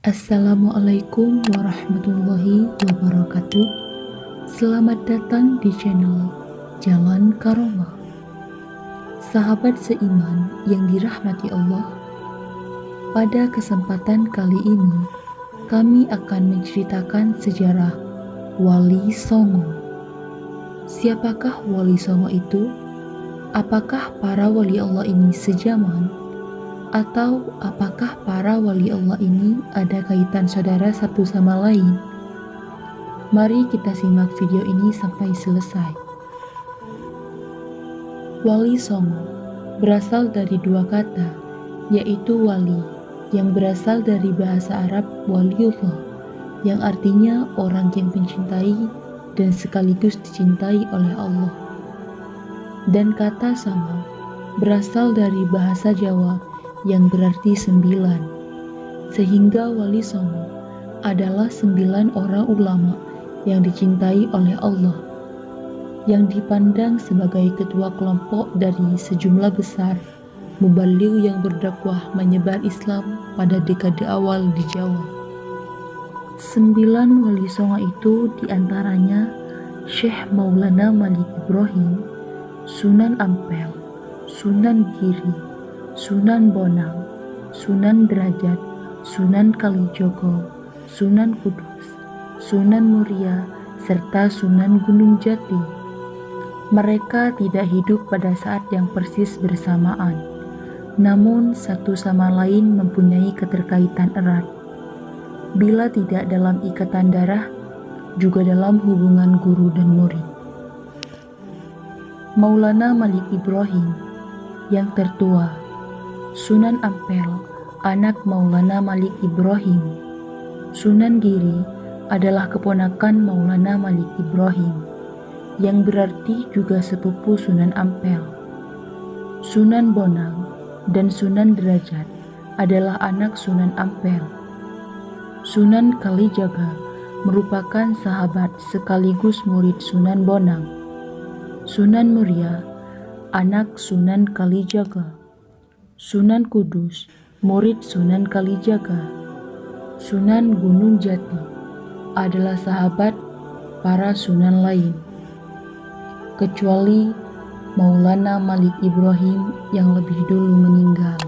Assalamualaikum warahmatullahi wabarakatuh. Selamat datang di channel Jalan Karomah. Sahabat seiman yang dirahmati Allah, pada kesempatan kali ini kami akan menceritakan sejarah Wali Songo. Siapakah Wali Songo itu? Apakah para wali Allah ini sejaman? Atau apakah para wali Allah ini ada kaitan saudara satu sama lain? Mari kita simak video ini sampai selesai. Wali Songo berasal dari dua kata, yaitu wali yang berasal dari bahasa Arab waliullah, yang artinya orang yang mencintai dan sekaligus dicintai oleh Allah. Dan kata sama berasal dari bahasa Jawa yang berarti sembilan, sehingga Wali Songo adalah sembilan orang ulama yang dicintai oleh Allah, yang dipandang sebagai ketua kelompok dari sejumlah besar mubaliw yang berdakwah menyebar Islam pada dekade awal di Jawa. Sembilan wali songo itu di antaranya Syekh Maulana Malik Ibrahim, Sunan Ampel, Sunan Giri, Sunan Bonang, Sunan Derajat, Sunan Kalijogo, Sunan Kudus, Sunan Muria, serta Sunan Gunung Jati. Mereka tidak hidup pada saat yang persis bersamaan, namun satu sama lain mempunyai keterkaitan erat. Bila tidak dalam ikatan darah, juga dalam hubungan guru dan murid. Maulana Malik Ibrahim yang tertua Sunan Ampel, anak Maulana Malik Ibrahim. Sunan Giri adalah keponakan Maulana Malik Ibrahim, yang berarti juga sepupu Sunan Ampel. Sunan Bonang dan Sunan Derajat adalah anak Sunan Ampel. Sunan Kalijaga merupakan sahabat sekaligus murid Sunan Bonang. Sunan Muria, anak Sunan Kalijaga. Sunan Kudus, murid Sunan Kalijaga, Sunan Gunung Jati adalah sahabat para sunan lain, kecuali Maulana Malik Ibrahim yang lebih dulu meninggal.